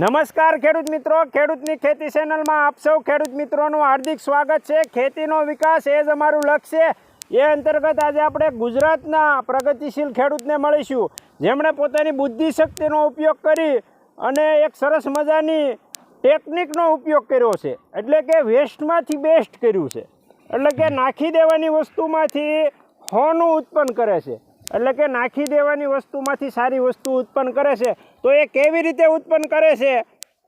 નમસ્કાર ખેડૂત મિત્રો, ખેડૂતની ખેતી ચેનલમાં આપ સૌ ખેડૂત મિત્રોનું હાર્દિક સ્વાગત છે. ખેતીનો વિકાસ એ જ અમારું લક્ષ્ય. એ અંતર્ગત આજે આપણે ગુજરાતના પ્રગતિશીલ ખેડૂતને મળીશું. જેમણે પોતાની બુદ્ધિ શક્તિનો ઉપયોગ કરી અને એક સરસ મજાની ટેકનિકનો ઉપયોગ કર્યો છે. એટલે કે વેસ્ટમાંથી બેસ્ટ કર્યું છે. એટલે કે નાખી દેવાની વસ્તુમાંથી હોનું ઉત્પન્ન કરે છે. એટલે કે નાખી દેવાની વસ્તુમાંથી સારી વસ્તુ ઉત્પન્ન કરે છે. તો એ કેવી રીતે ઉત્પન્ન કરે છે?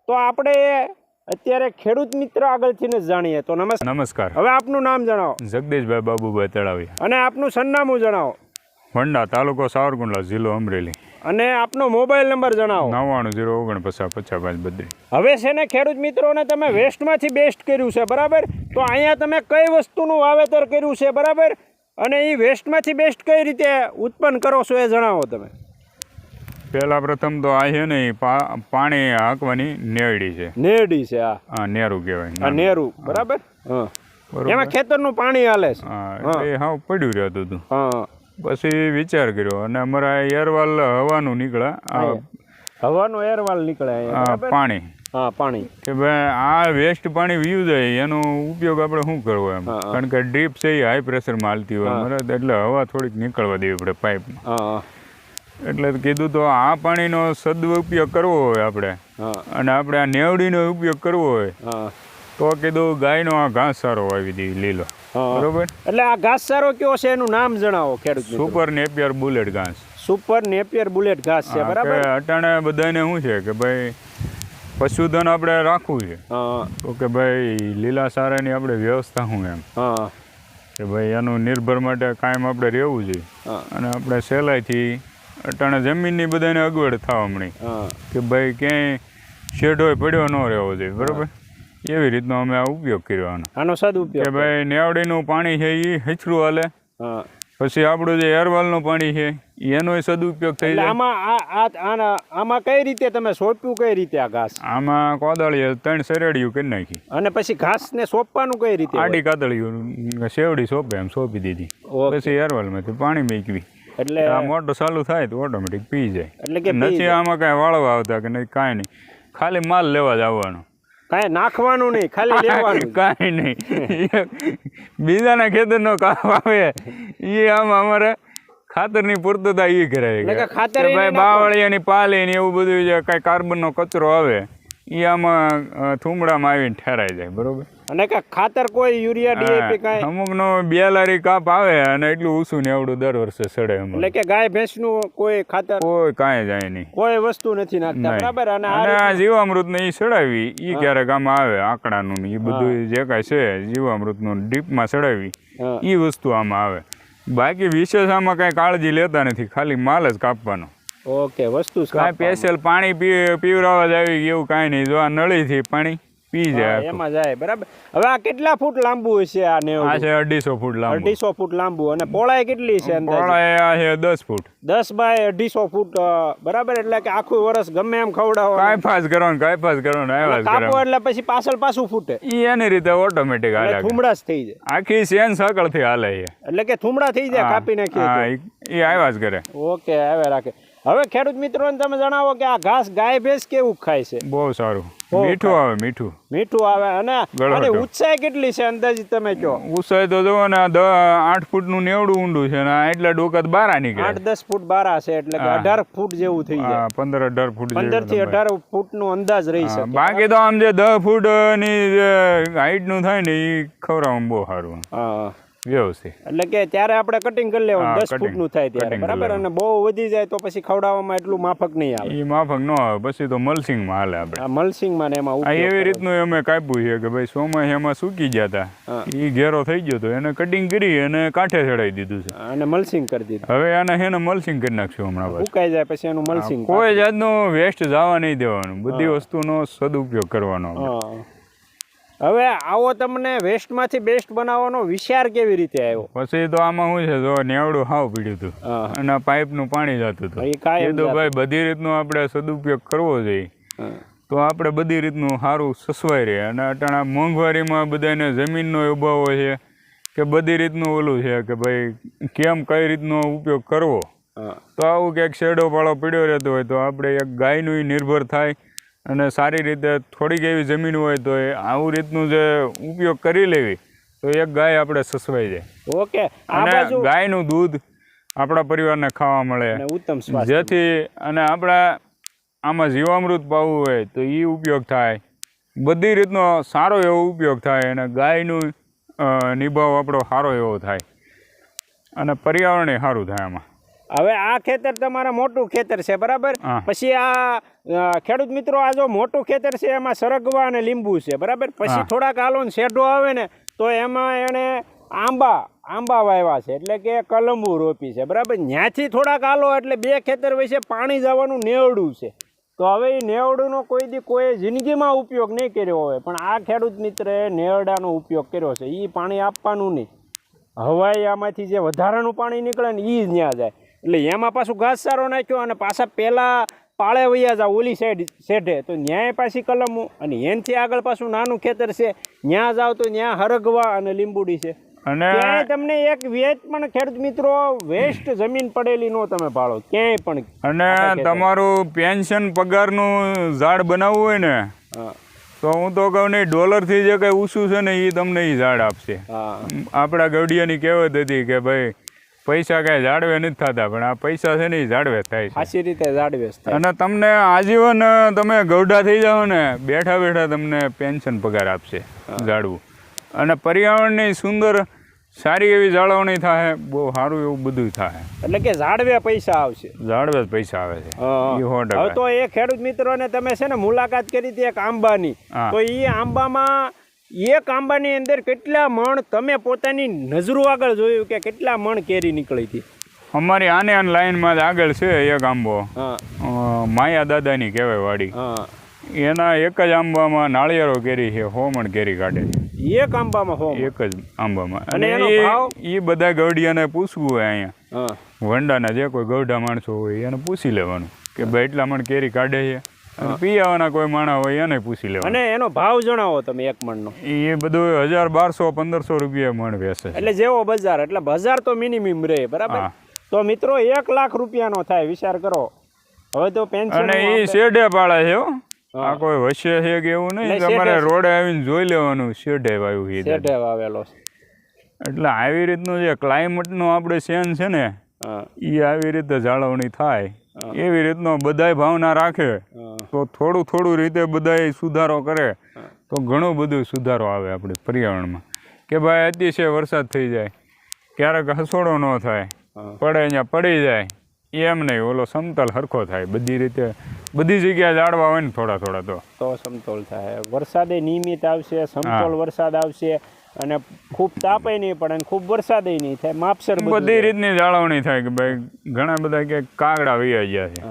તો આપણે એ અત્યારે ખેડૂત મિત્ર આગળથી જ જાણીએ. તો નમસ્કાર. નમસ્કાર. હવે આપનું નામ જણાવો. જગદીશભાઈ બાબુભાઈ તળાવી અને આપનું સરનામું જણાવો. વંડા તાલુકો સાવરકુંડલા જિલ્લો અમરેલી. અને આપનો મોબાઈલ નંબર જણાવો. નવ્વાણું જીરો ઓગણપચાસ પચાસ પાંચ બત્રીસ. હવે છે ને ખેડૂત મિત્રોને તમે વેસ્ટમાંથી બેસ્ટ કર્યું છે બરાબર? તો અહીંયા તમે કઈ વસ્તુનું વાવેતર કર્યું છે બરાબર? અને એ વેસ્ટમાંથી બેસ્ટ કઈ રીતે ઉત્પન્ન કરો છો એ જણાવો તમે? પહેલાં પ્રથમ તો આ છે ને પાણી હાંકવાની નેરડી છે. નેરડી છે આ નેરું કહેવાય આ નેરું. બરાબર. એમાં ખેતરનું પાણી હાલે છે. એ હા પડ્યું રહેતું હતું. પછી વિચાર કર્યો અને અમારા એરવાલ હવાનું નીકળ્યા. હવાનું હવાનો એરવાલ નીકળે પાણી. હા પાણી. કે ભાઈ આ વેસ્ટ પાણી વ્યૂ જાય એનો ઉપયોગ આપણે શું કરવો એમ. કારણ કે ડ્રીપ છે એ હાઈ પ્રેશરમાં હાલતી હોય. બરાબર એટલે હવા થોડીક નીકળવા દેવી પડે પાઇપમાં એટલે કીધું તો આ પાણીનો સદઉપયોગ કરવો હોય આપણે. અને આપણે આ નેવડીનો ઉપયોગ કરવો હોય તો કીધું ગાયનો આ ઘાસ સારો વાવી દઈએ લીલો. બરોબર? એટલે આ ઘાસચારો કયો છે એનું નામ જણાવો ખેડૂત સુપર નેપિયર બુલેટ ઘાસ. સુપર નેપિયર બુલેટ ઘાસ છે બરાબર? અટાણે બધાને શું છે કે ભાઈ પશુધન આપણે રાખવું છે. તો કે ભાઈ લીલા સારાની આપણે વ્યવસ્થા હું એમ? કે ભાઈ એનું નિર્ભર માટે કાયમ આપણે રહેવું જોઈએ અને આપણે સહેલાઈથી અટાણે જમીનની બધાને અગવડ થવા મળી. કે ભાઈ ક્યાંય શેઢોય પડ્યો ન રહેવો જોઈએ બરાબર? એવી રીતનો અમે આ ઉપયોગ કર્યો આનો. આનો કે સદુપયોગ ભાઈ નેવડીનું પાણી છે એ હચરું હાલે. પછી આપણું જે એરવાલનું પાણી છે એનો સદુપયોગ થઈ જાય. આમાં આમાં કઈ રીતે તમે સોંપ્યું કઈ રીતે આ ઘાસ? આમાં કોદાળીએ ત્રણ શેરડીયું કરી નાખી. અને પછી ઘાસને સોંપવાનું કઈ રીતે આડી કાદળીયું શેવડી સોંપે એમ સોંપી દીધી. પછી એરવાલમાંથી પાણી મેકવી. એટલે આ મોટર ચાલુ થાય તો ઓટોમેટિક પી જાય. એટલે કે નથી આમાં કાંઈ વાળવા આવતા કે નહીં કાંઈ નહીં. ખાલી માલ લેવા જ આવવાનો. કાંઈ નાખવાનું નહીં ખાલી લેવાનું. કાંઈ નહીં. બીજાના ખેતરનો કામ આવે એ આમ અમારે ખાતરની પૂર્તતા એ કરાય એટલે કે કે ખાતર ભાઈ બાવળિયાની પાલી ને એવું બધું જે કાંઈ કાર્બનનો કચરો આવે એ આમાં થૂમડામાં આવીને ઠેરાઈ જાય બરોબર? અને કે ખાતર કોઈ યુરિયા ડીએપી કાંઈ? અમુકનો બે લારી કાપ આવે અને એટલું ઊંચું ને એવડું દર વર્ષે સડે એટલે કે ગાય ભેંસનું કોઈ ખાતર કોઈ કાંઈ જાય નહીં. કોઈ વસ્તુ નથી નાખતા. બરાબર? અને આ જીવામૃતને એ સડાવી એ ક્યારેક આમાં આવે આંકડાનું ને એ બધું જે કાંઈ છે જીવામૃતનું ડીપમાં સડાવી હા. એ વસ્તુ આમાં આવે. બાકી વિશેષ આમાં કાંઈ કાળજી લેતા નથી ખાલી માલ જ કાપવાનો. ઓકે વસ્તુ કાંઈ સ્પેશિયલ પાણી પી પીવડાવવા જ આવી ગયું કાંઈ નહીં. જો આ નળીથી પાણી પી જાય આખું. એમાં જાય બરાબર. હવે આ કેટલા ફૂટ લાંબુ હશે આ આ છે અઢીસો ફૂટ લાંબુ. અઢીસો ફૂટ લાંબુ. અને પહોળાઈ કેટલી છે પહોળાઈ આ છે દસ ફૂટ. દસ બાય અઢીસો ફૂટ બરાબર? એટલે કે આખું વર્ષ ગમે એમ ખવડાવો કાંઈ ફાસ ને કાંઈ ફાસ ને કાપો એટલે પછી પાછળ પાછું ફૂટે. ઈ એની રીતે ઓટોમેટિક હાલે થુમડા જ થઈ જાય. આખી સેન સકળથી હાલે છે એટલે કે થુમડા થઈ જાય કાપી નાખીએ હા તો. ઈ- આવ્યા જ કરે. ઓકે હવે રાખે. હવે ખેડૂત મિત્રોને તમે જણાવો કે આ ઘાસ ગાય ભેંસ કેવું ખાય છે? બહુ સારું. મીઠું આવે મીઠું. મીઠું આવે અને અને ઊંચાઈ કેટલી છે અંદાજિત તમે કહો? ઉસાય તો જો ને આઠ ફૂટનું નેવડું ઊંડું છે ને આ એટલા ડોકા બારા નીકળે. આઠ દસ ફૂટ બારા છે એટલે કે. અઢાર ફૂટ જેવું થઈ જાય. હા પંદર અઢાર ફૂટ પંદરથી. અઢાર ફૂટ નો અંદાજ રહી શકે. બાકી તો આમ જે દસ ફૂટની હાઈટનું થાય ને એ ખવડાવવામાં બહુ સારું. હા. વ્યવસ્થિત. એટલે કે ત્યારે આપણે કટિંગ કરી લેવાનું દસ cutting. ફૂટનું થાય ત્યારે બરાબર? અને બહુ વધી જાય તો પછી ખવડાવવામાં એટલું માફક નહીં આવે. એ માફક ન આવે પછી તો મલસિંગમાં હાલે આપણે. આ મલસિંગમાં ને એમાં આ એવી રીતનું અમે કાપ્યું છે કે ભાઈ સોમાં એમાં સૂકી ગયા હતા એ ઘેરો થઈ ગયો તો એને કટિંગ કરી અને કાંઠે ચડાવી દીધું છે. અને મલસિંગ કરી દીધું. હવે આને હેને મલસિંગ કરી નાખશું હમણાં ઉકાઈ જાય પછી એનું મલસિંગ કોઈ જાતનું વેસ્ટ જવા નહીં દેવાનું. બધી વસ્તુનો સદુપયોગ કરવાનો હવે આવો તમને વેસ્ટમાંથી બેસ્ટ બનાવવાનો વિચાર કેવી રીતે આવ્યો? પછી તો આમાં શું છે જો નેવડું હાવ પીડ્યું હતું. અને પાઇપનું પાણી જતું હતું. એ કાયમ ભાઈ બધી રીતનો આપણે સદુપયોગ કરવો જોઈએ. તો આપણે બધી રીતનું સારું સસવાઈ રહે. અને અટાણા મોંઘવારીમાં બધાને જમીનનો અભાવ છે કે બધી રીતનું ઓલું છે કે ભાઈ કેમ કઈ રીતનો ઉપયોગ કરવો. તો આવું ક્યાંક શેડો પાળો પીડ્યો રહેતો હોય તો આપણે એક ગાયનું નિર્ભર થાય અને સારી રીતે થોડીક એવી જમીન હોય તો એ આવું રીતનું જે ઉપયોગ કરી લેવી તો એક ગાય આપણે સસવાઈ જાય. ઓકે અને ગાયનું દૂધ આપણા પરિવારને ખાવા મળે. ઉત્તમ જેથી અને આપણે આમાં જીવામૃત પાવું હોય તો એ ઉપયોગ થાય. બધી રીતનો સારો એવો ઉપયોગ થાય અને ગાયનું નિભાવ આપણો સારો એવો થાય. અને પર્યાવરણે સારું થાય આમાં. હવે આ ખેતર તમારા મોટું ખેતર છે બરાબર? પછી આ ખેડૂત મિત્રો આ જો મોટું ખેતર છે એમાં સરગવા અને લીંબુ છે બરાબર? પછી થોડાક આલો ને શેઢો આવે ને તો એમાં એણે આંબા આંબા વાવ્યા છે એટલે કે કલંબુ રોપી છે બરાબર? ત્યાંથી થોડાક આલો એટલે બે ખેતર વચ્ચે પાણી જવાનું નેવડું છે. તો હવે એ નેવડુંનો કોઈ દી કોઈ જિંદગીમાં ઉપયોગ નહીં કર્યો હોય પણ આ ખેડૂત મિત્રે નેવડાનો ઉપયોગ કર્યો છે એ પાણી આપવાનું નહીં. હવાઈ આમાંથી જે વધારાનું પાણી નીકળે ને એ જ ત્યાં જાય. એટલે એમાં પાછું ઘાસચારો નાખ્યો અને પાછા પહેલાં પાળે વૈયા જાવ ઓલી સાઈડ શેઢે. તો ન્યાય પાછી કલમું અને એનથી આગળ પાછું નાનું ખેતર છે. ત્યાં જાવ તો ત્યાં હરગવા અને લીંબુડી છે. અને તમને એક વેચ પણ ખેડૂત મિત્રો વેસ્ટ જમીન પડેલી નો તમે પાળો ક્યાંય પણ અને તમારું પેન્શન પગારનું ઝાડ બનાવવું હોય ને તો હું તો કહું નહીં ડોલરથી જે કંઈ ઊંચું છે ને એ તમને એ ઝાડ આપશે. હા. આપણા ગવડિયાની કહેવત હતી કે ભાઈ પૈસા કાંઈ જાળવે નથી થતા પણ આ પૈસા છે ને એ જાળવે થાય છે. રીતે જાળવે અને તમને આજીવન તમે ગૌડા થઈ જાઓ ને બેઠા બેઠા તમને પેન્શન પગાર આપશે જાળવું. અને પર્યાવરણની સુંદર સારી એવી જાળવણી થાય બહુ સારું એવું બધું થાય. એટલે કે ઝાડવે પૈસા આવશે. ઝાડવે જ પૈસા આવે છે. હવે તો એ ખેડૂત મિત્રોને તમે છે ને મુલાકાત કરી હતી એક આંબાની. તો એ આંબામાં એક આંબાની અંદર કેટલા મણ તમે પોતાની નજરો આગળ જોયું કે કેટલા મણ કેરી નીકળી હતી? અમારી આને આન લાઈનમાં જ આગળ છે એક આંબો. માયા દાદાની કહેવાય વાડી. એના એક જ આંબામાં નાળિયેરો કેરી છે હોમણ કેરી કાઢે છે. એક આંબામાં હો એક જ આંબામાં. અને? એ બધા ગવડિયાને પૂછવું હોય અહીંયા. વંડાના જે કોઈ ગવડા માણસો હોય એને પૂછી લેવાનું કે ભાઈ એટલા મણ કેરી કાઢે છે? અને પીયાવાના કોઈ માણા હોય એને પૂછી લેવા અને એનો ભાવ જણાવો તમે એક મણનો. એ બધું હજાર બારસો પંદરસો રૂપિયા મણ વેસે એટલે જેવો બજાર એટલે બજાર તો મિનિમમ રહે બરાબર? તો મિત્રો એક લાખ રૂપિયાનો થાય વિચાર કરો. હવે તો પેન્શન અને એ શેઢે પાડે છે આ કોઈ વચ્ચે છે કે એવું નહીં? તમારે રોડે આવીને જોઈ લેવાનું શેઢે વાયું છે શેઢે વાવેલો છે. એટલે આવી રીતનું જે ક્લાઇમેટનું આપણે સેન છે ને એ આવી રીતે જાળવણી થાય. એવી રીતનો બધાય ભાવના રાખે. તો થોડું થોડું રીતે બધાએ સુધારો કરે તો ઘણું બધું સુધારો આવે આપણે પર્યાવરણમાં. કે ભાઈ અતિશય વરસાદ થઈ જાય ક્યારેક હસોડો ન થાય પડે અહીંયા પડી જાય એમ નહીં ઓલો સમતલ હરખો થાય બધી રીતે બધી જગ્યાએ ઝાડવા હોય ને થોડા થોડા તો. તો સમતોલ થાય. વરસાદે નિયમિત આવશે સમતોલ વરસાદ આવશે અને ખૂબ તાપે નહીં પડે અને ખૂબ વરસાદે નહીં થાય માપસર બધું. રીતની જાળવણી થાય કે ભાઈ ઘણા બધા કે કાગડા વૈયા ગયા છે.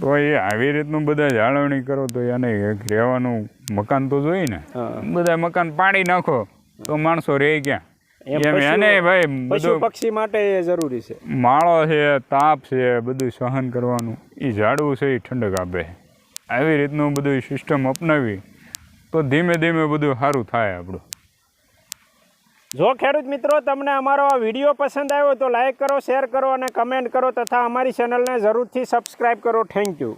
તો એ આવી રીતનું બધા જાળવણી કરો તો એને એક રહેવાનું મકાન તો જોઈએ ને. બધા મકાન પાડી નાખો તો માણસો રહે ક્યાં? એને ભાઈ બધું પક્ષી માટે એ જરૂરી છે. માળો છે તાપ છે બધું સહન કરવાનું. એ ઝાડવું છે એ ઠંડક આપે. આવી રીતનું બધું સિસ્ટમ અપનાવી તો ધીમે ધીમે બધું સારું થાય આપણું. જો ખેડૂત મિત્રો તમને અમારો આ વીડિયો પસંદ આવ્યો તો લાઈક કરો શેર કરો અને કમેન્ટ કરો તથા અમારી ચેનલને જરૂરથી સબસ્ક્રાઈબ કરો. Thank you